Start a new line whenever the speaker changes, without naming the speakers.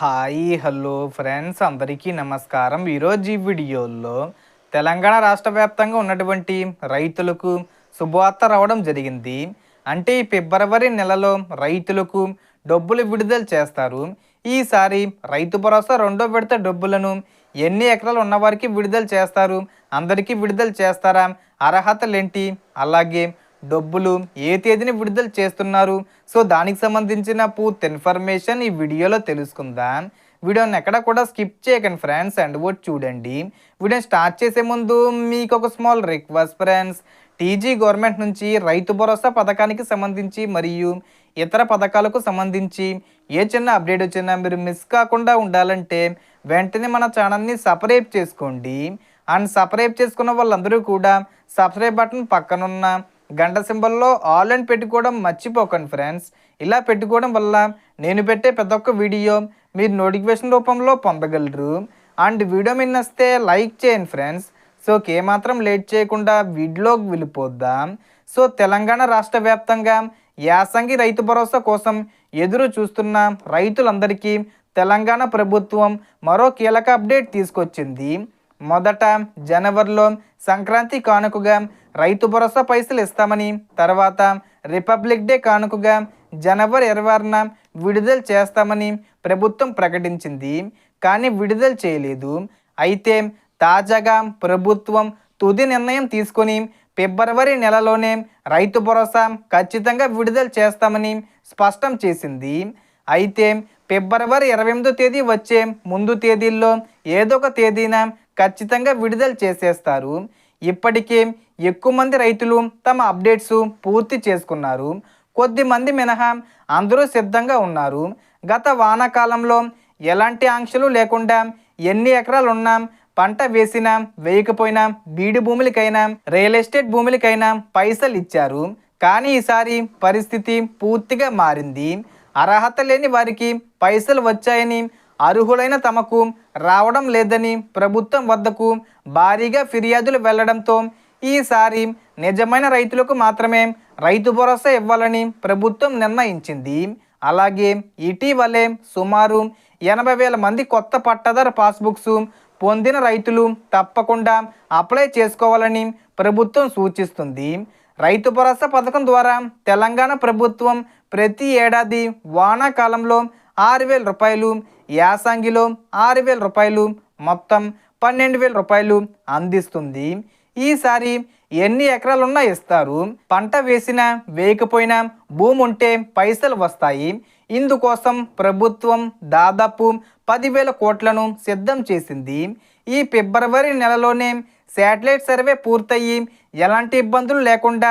Hi hello friends. అందరికీ నమస్కారం. ఈరోజు ఈ వీడియోలో తెలంగాణ రాష్ట్ర వ్యాప్తంగా ఉన్నటువంటి రైతులకు శుభవార్త రావడం జరిగింది. అంటే ఈ ఫిబ్రవరి నెలలో రైతులకు డబ్బులు విడుదల చేస్తారు. ఈసారి రైతు భరోసా రెండో విడత డబ్బులను ఎన్ని ఎకరాలు ఉన్నవారికి విడుదల చేస్తారు? అందరికీ విడుదల చేస్తారా? అర్హతలేంటి అలాగే డబ్బులు ఏ తేదీని విడుదల చేస్తున్నారు? సో దానికి సంబంధించిన పూర్తి ఇన్ఫర్మేషన్ ఈ వీడియోలో తెలుసుకుందాం. వీడియోని ఎక్కడ కూడా స్కిప్ చేయకండి ఫ్రెండ్స్ అండ్ కూడా చూడండి. వీడియోని స్టార్ట్ చేసే ముందు మీకు ఒక small request friends. TG government నుంచి రైతు భరోసా పథకానికి సంబంధించి మరియు ఇతర పథకాలకు సంబంధించి ఏ చిన్న అప్డేట్ వచ్చినా మీరు మిస్ కాకుండా ఉండాలంటే వెంటనే మన ఛానల్ని సపరేట్ చేసుకోండి. అండ్ సపరేట్ చేసుకున్న వాళ్ళందరూ కూడా సబ్స్క్రైబ్ బటన్ పక్కనున్న గంట సింబల్లో ఆల్ అండ్ పెట్టుకోవడం మర్చిపోకండి ఫ్రెండ్స్. ఇలా పెట్టుకోవడం వల్ల నేను పెట్టే ప్రతి ఒక్క వీడియో మీరు నోటిఫికేషన్ రూపంలో పొందగలరు. అండ్ వీడియో మీద నచ్చితే లైక్ చేయండి ఫ్రెండ్స్. సో ఏమాత్రం లేట్ చేయకుండా వీడియోకి వెళ్ళిపోద్దాం సో తెలంగాణ రాష్ట్ర వ్యాప్తంగా యాసంగి రైతు భరోసా కోసం ఎదురు చూస్తున్న రైతులందరికీ తెలంగాణ ప్రభుత్వం మరో కీలక అప్డేట్ తీసుకొచ్చింది. మొదట జనవరిలో సంక్రాంతి కానుకగా రైతు భరోసా పైసలు ఇస్తామని తర్వాత రిపబ్లిక్ డే కానుకగా జనవరి ఇరవై ఆరున విడుదల చేస్తామని ప్రభుత్వం ప్రకటించింది. కానీ విడుదల చేయలేదు. అయితే తాజాగా ప్రభుత్వం తుది నిర్ణయం తీసుకొని ఫిబ్రవరి నెలలోనే రైతు భరోసా ఖచ్చితంగా విడుదల చేస్తామని స్పష్టం చేసింది. అయితే ఫిబ్రవరి ఇరవై ఎనిమిదో తేదీ వచ్చే ముందు తేదీల్లో ఏదో ఒక తేదీన ఖచ్చితంగా విడుదల చేసేస్తారు. ఇప్పటికే ఎక్కువ మంది రైతులు తమ అప్డేట్స్ పూర్తి చేసుకున్నారు. కొద్దిమంది మినహా అందరూ సిద్ధంగా ఉన్నారు. గత వానాకాలంలో ఎలాంటి ఆంక్షలు లేకుండా ఎన్ని ఎకరాలున్నా పంట వేసినా వేయకపోయినా బీడి భూములకైనా రియల్ ఎస్టేట్ భూములకైనా పైసలు ఇచ్చారు. కానీ ఈసారి పరిస్థితి పూర్తిగా మారింది. అర్హత లేని వారికి పైసలు వచ్చాయని అర్హులైన తమకు రావడం లేదని ప్రభుత్వం వద్దకు భారీగా ఫిర్యాదులు వెళ్ళడంతో ఈసారి నిజమైన రైతులకు మాత్రమే రైతు భరోసా ఇవ్వాలని ప్రభుత్వం నిర్ణయించింది. అలాగే ఇటీవలే సుమారు ఎనభై వేల మంది కొత్త పట్టదారు పాస్బుక్స్ పొందిన రైతులు తప్పకుండా అప్లై చేసుకోవాలని ప్రభుత్వం సూచిస్తుంది. రైతు భరోసా పథకం ద్వారా తెలంగాణ ప్రభుత్వం ప్రతి ఏడాది వానాకాలంలో ఆరు వేల రూపాయలు యాసంగిలో ఆరు వేల రూపాయలు మొత్తం పన్నెండు వేల రూపాయలు అందిస్తుంది. ఈసారి ఎన్ని ఎకరాలున్నా ఇస్తారు. పంట వేసినా వేయకపోయినా భూమి ఉంటే పైసలు వస్తాయి. ఇందుకోసం ప్రభుత్వం దాదాపు పదివేల కోట్లను సిద్ధం చేసింది. ఈ ఫిబ్రవరి నెలలోనే శాటిలైట్ సర్వే పూర్తయి. ఎలాంటి ఇబ్బందులు లేకుండా